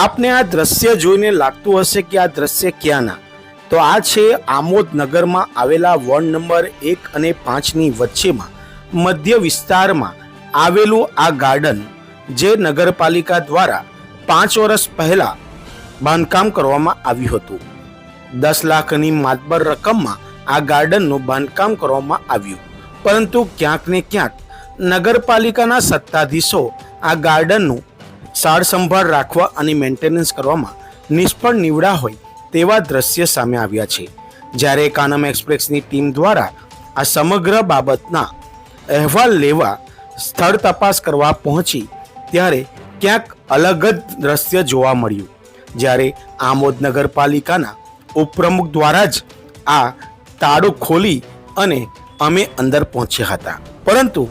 આપને આ દ્રશ્ય જોઈને લાગતું હશે કે આ દ્રશ્ય ક્યાંના? તો આ છે આમોદ નગરમાં આવેલા વોર્ડ નંબર એક અને પાંચની વચ્ચેમાં, મધ્ય વિસ્તારમાં આવેલું આ ગાર્ડન, જે નગરપાલિકા દ્વારા પાંચ વર્ષ પહેલાં બાંધકામ કરવામાં આવ્યું હતું. દસ લાખની માતબર રકમમાં આ ગાર્ડનનું બાંધકામ કરવામાં આવ્યું. પરંતુ ક્યાંક ને ક્યાંક નગરપાલિકાના સત્તાધીશો આ ગાર્ડનનું સાર સંભાળ રાખવા અને મેન્ટેનન્સ કરવામાં નિષ્ફળ નીવડા હોય તેવા દ્રશ્ય સામે આવ્યા છે. જ્યારે કાનમ એક્સપ્રેસની ટીમ દ્વારા આ સમગ્ર બાબતના અહેવાલ લેવા સ્થળ તપાસ કરવા પહોંચી, ત્યારે ક્યાંક અલગ જ દ્રશ્ય જોવા મળ્યું. જ્યારે આમોદ નગરપાલિકાના ઉપપ્રમુખ દ્વારા જ આ તાળું ખોલી અને અમે અંદર પહોંચ્યા હતા. પરંતુ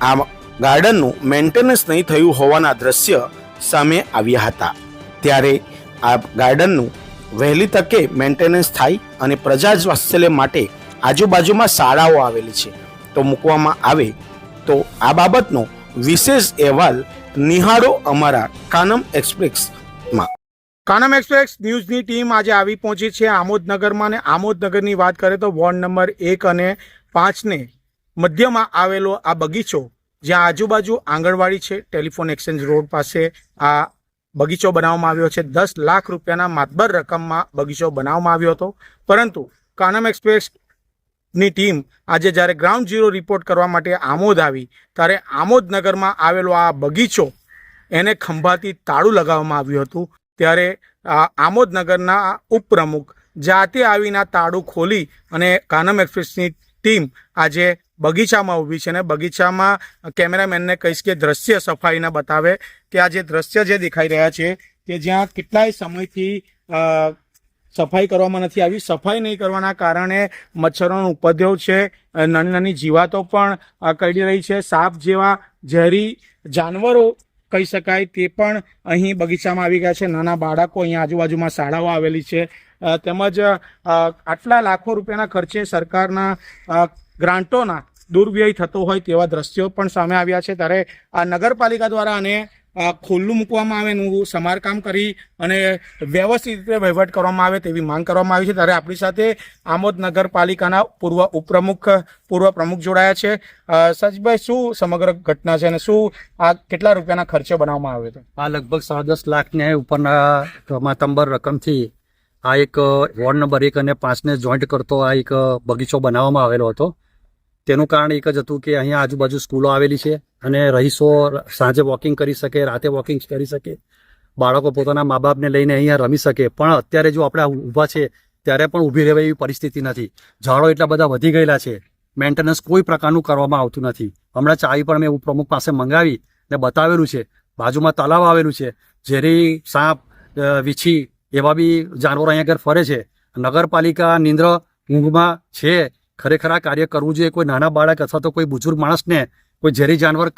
આ ગાર્ડનનું મેન્ટેનન્સ નહીં થયું હોવાના દ્રશ્ય સામે આવ્યા હતા. ત્યારે આ ગાર્ડનનું વહેલી તકે મેન્ટેનન્સ થાય અને પ્રજા વાત્સલ્ય માટે આજુબાજુમાં શાળાઓ આવેલી છે. તો મૂકવામાં આવે તો આ બાબતનો વિશેષ અહેવાલ નિહાળો અમારા કાનમ એક્સપ્રેસમાં. કાનમ એક્સપ્રેસ ન્યૂઝની ટીમ આજે આવી પહોંચી છે આમોદનગરમાં અને આમોદનગરની વાત કરીએ તો વોર્ડ નંબર એક અને પાંચને મધ્યમાં આવેલો આ બગીચો જ્યાં આજુબાજુ આંગણવાડી છે, ટેલિફોન એક્સચેન્જ રોડ પાસે આ બગીચો બનાવવામાં આવ્યો છે. દસ લાખ રૂપિયાના માતબર રકમમાં બગીચો બનાવવામાં આવ્યો હતો. પરંતુ કાનમ એક્સપ્રેસની ટીમ આજે જ્યારે ગ્રાઉન્ડ ઝીરો રિપોર્ટ કરવા માટે આમોદ આવી, ત્યારે આમોદનગરમાં આવેલો આ બગીચો એને ખંભાથી તાળું લગાવવામાં આવ્યું હતું. ત્યારે આમોદ નગરના ઉપપ્રમુખ જાતે આવીને તાળું ખોલી અને કાનમ એક્સપ્રેસની ટીમ આજે બગીચામાં ઊભી છે ને બગીચામાં કેમેરામેનને કહીશ કે દ્રશ્ય સફાઈના બતાવે કે આ જે દ્રશ્ય જે દેખાઈ રહ્યા છે કે જ્યાં કેટલાય સમયથી સફાઈ કરવામાં નથી આવી. સફાઈ નહીં કરવાના કારણે મચ્છરોનો ઉપદ્રવ છે નાની નાની જીવાતો પણ કરડી રહી છે. સાપ જેવા ઝેરી જાનવરો કહી શકાય તે પણ અહીં બગીચામાં આવી ગયા છે. નાના બાળકો અહીંયા આજુબાજુમાં શાળાઓ આવેલી છે. તેમજ આટલા લાખો રૂપિયાના ખર્ચે સરકારના ગ્રાન્ટોના દુર્વ્યય થતો હોય તેવા દ્રશ્યો પણ સામે આવ્યા છે. ત્યારે આ નગરપાલિકા દ્વારા આને ખુલ્લું મૂકવામાં આવે એનું સમારકામ કરી અને વ્યવસ્થિત રીતે વહીવટ કરવામાં આવે તેવી માંગ કરવામાં આવી છે. ત્યારે આપણી સાથે આમોદ નગરપાલિકાના પૂર્વ ઉપપ્રમુખ પૂર્વ પ્રમુખ જોડાયા છે. અ, સચભાઈ શું સમગ્ર ઘટના છે અને શું આ કેટલા રૂપિયાના ખર્ચે બનાવવામાં આવ્યો હતો આ લગભગ સાડા દસ લાખને ઉપરના માતંબર રકમથી આ એક વોર્ડ નંબર એક અને પાંચને જોઈન્ટ કરતો આ એક બગીચો બનાવવામાં આવેલો હતો. તેનું કારણ એક જ હતું કે અહીંયા આજુબાજુ સ્કૂલો આવેલી છે અને રહીશો સાંજે વોકિંગ કરી શકે, રાતે વોકિંગ કરી શકે, બાળકો પોતાના મા બાપને લઈને અહીંયા રમી શકે. પણ અત્યારે જો આપણે ઊભા છે, ત્યારે પણ ઊભી રહેવા એવી પરિસ્થિતિ નથી. ઝાડો એટલા બધા વધી ગયેલા છે, મેન્ટેનન્સ કોઈ પ્રકારનું કરવામાં આવતું નથી. હમણાં ચાવી પણ મેં પ્રમુખ પાસે મંગાવી ને બતાવેલું છે. બાજુમાં તલાવ આવેલું છે, ઝેરી, સાપ વીછી એવા બી જાનવરો અહીંયા આગળ ફરે છે. નગરપાલિકા નિંદ્ર ઊંઘમાં છે. ખરેખર આ કાર્ય કરવું જોઈએ. કોઈ નાના બાળક અથવા તો કોઈ બુજુર્ગ માણસને કોઈ ઝેરી જાનવર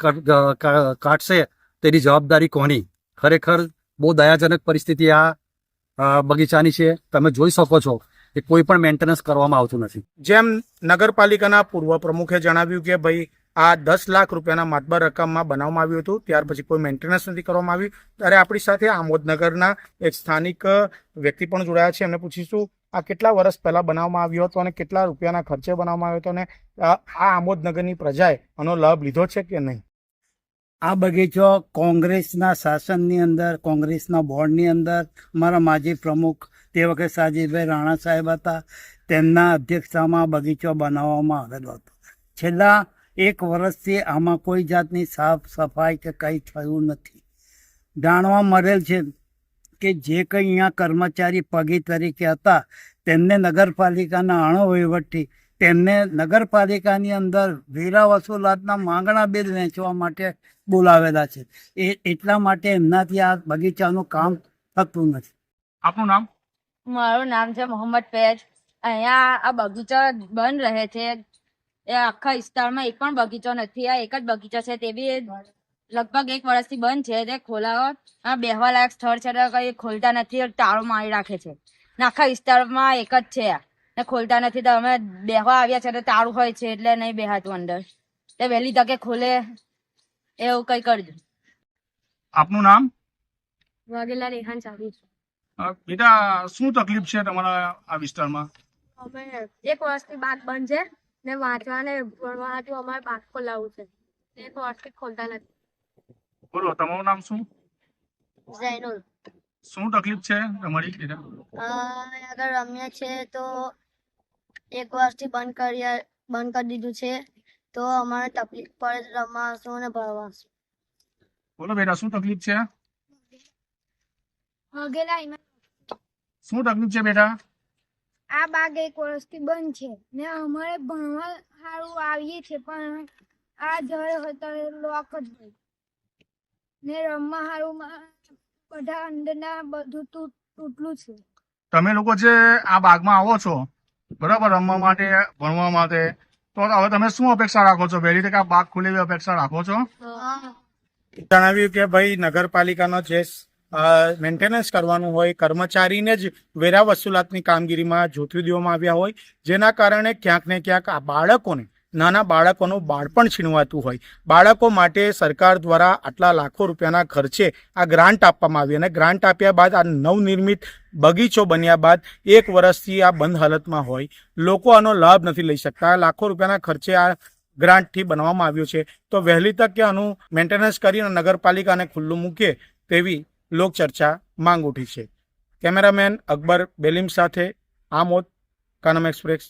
કાટશે તેની જવાબદારી કોની? ખરેખર બહુ દયાજનક પરિસ્થિતિ આ બગીચાની છે. તમે જોઈ શકો છો કે કોઈ પણ મેન્ટેનન્સ કરવામાં આવતું નથી. જેમ નગરપાલિકાના પૂર્વ પ્રમુખે જણાવ્યું કે ભાઈ આ દસ લાખ રૂપિયાના માતબર રકમમાં બનાવવામાં આવ્યું હતું. ત્યાર પછી કોઈ મેન્ટેનન્સ નથી કરવામાં આવ્યું. ત્યારે આપણી સાથે આમોદનગરના એક સ્થાનિક વ્યક્તિ પણ જોડાયા છે. એમને પૂછીશું, આ કેટલા વર્ષ પહેલાં બનાવવામાં આવ્યો હતો અને કેટલા રૂપિયાના ખર્ચે બનાવવામાં આવ્યો હતો અને આ આમોદનગરની પ્રજાએ આનો લાભ લીધો છે કે નહીં? આ બગીચો કોંગ્રેસના શાસનની અંદર, કોંગ્રેસના બોર્ડની અંદર. મારા માજી પ્રમુખ તે વખતે સાજીભાઈ રાણા સાહેબ હતા. તેમના અધ્યક્ષતામાં બગીચો બનાવવામાં આવેલો હતો. છેલ્લા એક વર્ષથી આમાં કોઈ જાતની સાફ સફાઈ કે કંઈ થયું નથી. જાણવા મળેલ છે કે જે કંઈ અહીંયા કર્મચારી પગી તરીકે હતા તેમને નગરપાલિકાના અણવહીવટથી તેમને નગરપાલિકાની અંદર વેરા વસૂલાતના માંગણા બિલ વેચવા માટે બોલાવેલા છે. એ એટલા માટે એમનાથી આ બગીચાનું કામ થતું નથી. આપનું નામ? મારું નામ છે મોહમ્મદ ફૈઝ અહીંયા આ બગીચા બંધ રહે છે. એ આખા વિસ્તારમાં એક પણ બગીચો નથી. આ એક જ બગીચો છે તે બી લગભગ એક વર્ષથી બંધ છે. તે ખોલાવો. આ બેહવા લાયક સ્થળ છે. તો કઈ ખોલતા નથી. તાળો મારી રાખે છે. ને આખા વિસ્તારમાં એક જ છે આ. ને ખોલતા નથી. તો અમે બેહવા આવ્યા છે. તો તાળું હોય છે એટલે નહીં બેહાતું અંદર. તે વહેલી તકે ખોલે. એવું કઈ કરજો. આપનું નામ? વાઘેલા રેહાન છે. બેટા શું તકલીફ છે તમારા આ વિસ્તારમાં? અમે એક વર્ષથી બાગ બંધ છે. ને વાંચવા ને ભણવા હાટુ અમારે બાગ ખોલાવવું છે. તે વર્ષથી ખોલતા નથી. બોલો તમારું નામ શું? ઝૈનુલ. શું તકલીફ છે તમારી? અગર રમીએ છે તો એક વર્ષથી બંધ કરી બંધ કરી દીધું છે તો અમારે તકલીફ પડે છે રમવાશું અને ભણવાશું. બોલો બેટા શું તકલીફ છે? શું તકલીફ છે બેટા? આ બાગ એક વર્ષથી બંધ છે ને અમારે ભણવા સારું આવીએ છે પણ આ જળ હતો લોક જ હોય ને રમવા સારું બધા અંદરના બધું તૂટલું છે. તમે લોકો જે આ બાગમાં આવો છો બરાબર રમવા માટે ભણવા માટે તો હવે તમે શું અપેક્ષા રાખો છો? વહેલી તકે આ બાગ ખુલે એવી અપેક્ષા રાખો છો? જણાવ્યું કે ભાઈ નગરપાલિકાનો જે મેન્ટેનન્સ કરવાનું હોય, કર્મચારીને જ વેરા વસૂલાતની કામગીરીમાં જોતરી દેવામાં આવ્યા હોય, જેના કારણે ક્યાંક ને ક્યાંક આ બાળકોને, નાના બાળકોનું બાળપણ છીનવાતું હોય. બાળકો માટે સરકાર દ્વારા આટલા લાખો રૂપિયાના ખર્ચે આ ગ્રાન્ટ આપવામાં આવી અને ગ્રાન્ટ આપ્યા બાદ આ નવનિર્મિત બગીચો બન્યા બાદ એક વર્ષથી આ બંધ હાલતમાં હોય. લોકો આનો લાભ નથી લઈ શકતા. લાખો રૂપિયાના ખર્ચે આ ગ્રાન્ટથી બનાવવામાં આવ્યું છે. તો વહેલી તકે આનું મેન્ટેનન્સ કરીને નગરપાલિકાને ખુલ્લું મૂકે તેવી લોકચર્ચા માંગ ઉઠી છે. કેમેરામેન અકબર બેલીમ સાથે આમોદ કાનમ એક્સપ્રેસ.